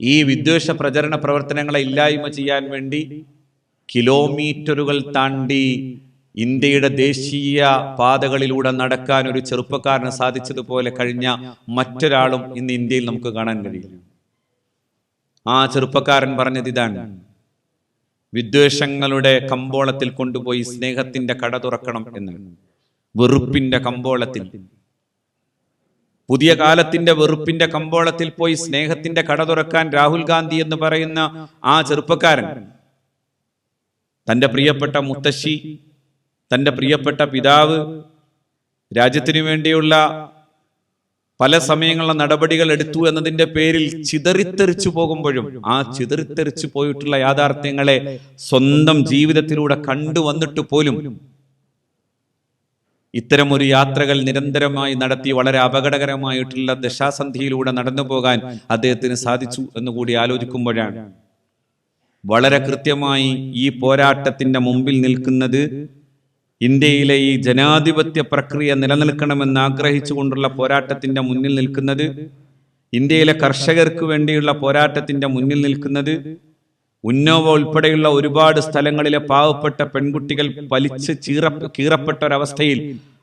ഈ വിദ്വേഷ പ്രചരണ പ്രവർത്തനങ്ങളെ ഇല്ലായ്മ ചെയ്യാൻ വേണ്ടി കിലോമീറ്ററുകൾ താണ്ടി ഇന്ത്യയുടെ ദേശീയ പാതകളിലൂടെ നടക്കാൻ ഒരു ചെറുപ്പക്കാരന് സാധിച്ചതുപോലെ കഴിഞ്ഞ മറ്റൊരാളും ഇന്ന് ഇന്ത്യയിൽ നമുക്ക് കാണാൻ കഴിയില്ല ആ ചെറുപ്പക്കാരൻ പറഞ്ഞത് ഇതാണ്. വിദ്വേഷങ്ങളുടെ കമ്പോളത്തിൽ കൊണ്ടുപോയി സ്നേഹത്തിന്റെ കട തുറക്കണം എന്ന്. വെറുപ്പിന്റെ കമ്പോളത്തിൽ. പുതിയ കാലത്തിന്റെ വെറുപ്പിന്റെ കമ്പോളത്തിൽ പോയി സ്നേഹത്തിന്റെ കട തുറക്കാൻ രാഹുൽ ഗാന്ധി എന്ന് പറയുന്ന ആ ചെറുപ്പക്കാരൻ തന്റെ പ്രിയപ്പെട്ട മുത്തശ്ശി തന്റെ പ്രിയപ്പെട്ട പിതാവ് രാജ്യത്തിനു വേണ്ടിയുള്ള പല സമയങ്ങളിലെ നടപടികൾ എടുത്തു എന്നതിന്റെ പേരിൽ ചിതറിത്തെറിച്ചു പോകുമ്പോഴും ആ ചിതറിത്തെറിച്ചു പോയിട്ടുള്ള യാഥാർത്ഥ്യങ്ങളെ സ്വന്തം ജീവിതത്തിലൂടെ കണ്ടുവന്നിട്ട് പോലും ഇത്തരമൊരു യാത്രകൾ നിരന്തരമായി നടത്തി വളരെ അപകടകരമായിട്ടുള്ള ദശാസന്ധിയിലൂടെ നടന്നു പോകാൻ അദ്ദേഹത്തിന് സാധിച്ചു എന്നുകൂടി ആലോചിക്കുമ്പോഴാണ്. വളരെ കൃത്യമായി ഈ പോരാട്ടത്തിന്റെ മുമ്പിൽ നിൽക്കുന്നത് ഇന്ത്യയിലെ ഈ ജനാധിപത്യ പ്രക്രിയ നിലനിൽക്കണമെന്ന് ആഗ്രഹിച്ചുകൊണ്ടുള്ള പോരാട്ടത്തിന്റെ മുന്നിൽ നിൽക്കുന്നത് ഇന്ത്യയിലെ കർഷകർക്ക് വേണ്ടിയുള്ള പോരാട്ടത്തിന്റെ മുന്നിൽ നിൽക്കുന്നത് ഉന്നോവ ഉൾപ്പെടെയുള്ള ഒരുപാട് സ്ഥലങ്ങളിലെ പാവപ്പെട്ട പെൺകുട്ടികൾ പലിച്ച് ചീറ കീറപ്പെട്ട ഒരവസ്ഥയിൽ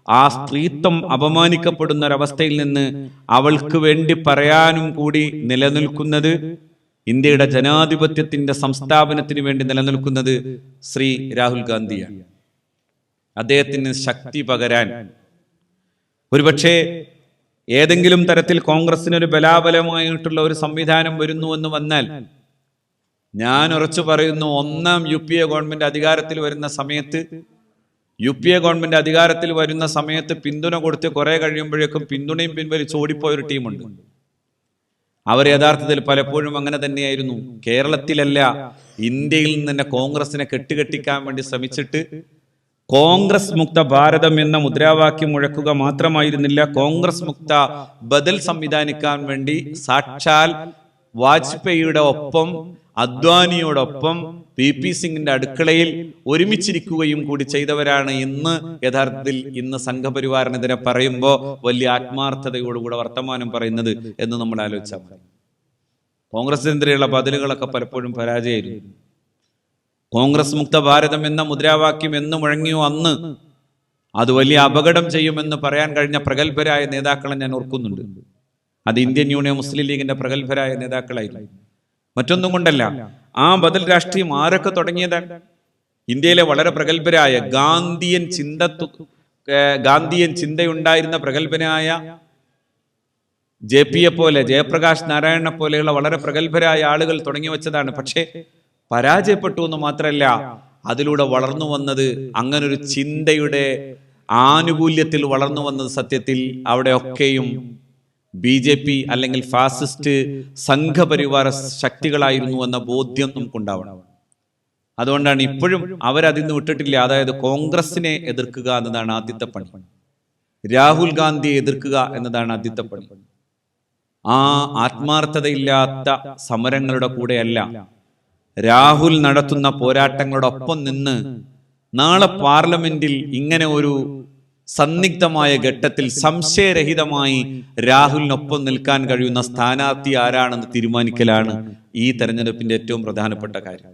ആ സ്ത്രീത്വം അപമാനിക്കപ്പെടുന്ന ഒരവസ്ഥയിൽ നിന്ന് അവൾക്ക് വേണ്ടി പറയാനും കൂടി നിലനിൽക്കുന്നത് ഇന്ത്യയുടെ ജനാധിപത്യത്തിന്റെ സംസ്ഥാപനത്തിന് വേണ്ടി നിലനിൽക്കുന്നത് ശ്രീ രാഹുൽ ഗാന്ധിയാണ്. അദ്ദേഹത്തിന് ശക്തി പകരാൻ ഒരുപക്ഷെ ഏതെങ്കിലും തരത്തിൽ കോൺഗ്രസിന് ഒരു ബലാബലമായിട്ടുള്ള ഒരു സംവിധാനം വരുന്നു എന്ന് വന്നാൽ ഞാൻ ഉറച്ചു പറയുന്നു ഒന്നാം യു പി എ ഗവൺമെന്റ് അധികാരത്തിൽ വരുന്ന സമയത്ത് യു പി എ ഗവൺമെന്റ് അധികാരത്തിൽ വരുന്ന സമയത്ത് പിന്തുണ കൊടുത്ത് കുറേ കഴിയുമ്പോഴേക്കും പിന്തുണയും പിൻവലിച്ച് ഓടിപ്പോയൊരു ടീമുണ്ട്. അവർ യഥാർത്ഥത്തിൽ പലപ്പോഴും അങ്ങനെ തന്നെയായിരുന്നു. കേരളത്തിലല്ല ഇന്ത്യയിൽ നിന്ന് തന്നെ കോൺഗ്രസിനെ കെട്ടുകെട്ടിക്കാൻ വേണ്ടി ശ്രമിച്ചിട്ട് കോൺഗ്രസ് മുക്ത ഭാരതം എന്ന മുദ്രാവാക്യം മുഴക്കുക മാത്രമായിരുന്നില്ല കോൺഗ്രസ് മുക്ത ബദൽ സംവിധാനിക്കാൻ വേണ്ടി സാക്ഷാൽ വാജ്പേയിയുടെ ഒപ്പം അദ്വാനിയോടൊപ്പം പി പി സിംഗിന്റെ അടുക്കളയിൽ ഒരുമിച്ചിരിക്കുകയും കൂടി ചെയ്തവരാണ് ഇന്ന്. യഥാർത്ഥത്തിൽ ഇന്ന് സംഘപരിവാറിനെതിരെ പറയുമ്പോൾ വലിയ ആത്മാർത്ഥതയോടുകൂടെ വർത്തമാനം പറയുന്നത് എന്ന് നമ്മൾ ആലോചിച്ചാൽ മതി. കോൺഗ്രസിനെതിരെയുള്ള ബദലുകളൊക്കെ പലപ്പോഴും പരാജയമായിരുന്നു. കോൺഗ്രസ് മുക്ത ഭാരതം എന്ന മുദ്രാവാക്യം എന്ന് മുഴങ്ങിയോ അന്ന്? അത് വലിയ അപകടം ചെയ്യുമെന്ന് പറയാൻ കഴിഞ്ഞ പ്രഗത്ഭരായ നേതാക്കളെ ഞാൻ ഓർക്കുന്നുണ്ട്. അത് ഇന്ത്യൻ യൂണിയൻ മുസ്ലിം ലീഗിന്റെ പ്രഗത്ഭരായ നേതാക്കളായിരുന്നു. മറ്റൊന്നും കൊണ്ടല്ല. ആ ബദൽ രാഷ്ട്രീയം ആരൊക്കെ തുടങ്ങിയത്? ഇന്ത്യയിലെ വളരെ പ്രഗത്ഭരായ ഗാന്ധിയൻ ചിന്ത ഗാന്ധിയൻ ചിന്തയുണ്ടായിരുന്ന പ്രഗത്ഭനായ ജെ പിയെ പോലെ ജയപ്രകാശ് നാരായണനെ പോലെയുള്ള വളരെ പ്രഗത്ഭരായ ആളുകൾ തുടങ്ങി വെച്ചതാണ്. പക്ഷേ പരാജയപ്പെട്ടു എന്ന് മാത്രമല്ല അതിലൂടെ വളർന്നു വന്നത് അങ്ങനൊരു ചിന്തയുടെ ആനുകൂല്യത്തിൽ വളർന്നു വന്നത് സത്യത്തിൽ അവിടെ ഒക്കെയും ബി ജെ പി അല്ലെങ്കിൽ ഫാസിസ്റ്റ് സംഘപരിവാര ശക്തികളായിരുന്നു എന്ന ബോധ്യം നമുക്കുണ്ടാവണം അതുകൊണ്ടാണ് ഇപ്പോഴും അവരതിൽ നിന്ന് വിട്ടിട്ടില്ല. അതായത് കോൺഗ്രസിനെ എതിർക്കുക എന്നതാണ് ആദ്യത്തെ പണി. രാഹുൽ ഗാന്ധിയെ എതിർക്കുക എന്നതാണ് ആദ്യത്തെ പണി. ആ ആത്മാർത്ഥതയില്ലാത്ത സമരങ്ങളുടെ കൂടെയല്ല രാഹുൽ നടത്തുന്ന പോരാട്ടങ്ങളോടൊപ്പം നിന്ന് നാളെ പാർലമെന്റിൽ ഇങ്ങനെ ഒരു സന്നിഗ്ധമായ ഘട്ടത്തിൽ സംശയരഹിതമായി രാഹുലിനൊപ്പം നിൽക്കാൻ കഴിയുന്ന സ്ഥാനാർത്ഥി ആരാണെന്ന് തീരുമാനിക്കലാണ് ഈ തെരഞ്ഞെടുപ്പിന്റെ ഏറ്റവും പ്രധാനപ്പെട്ട കാര്യം.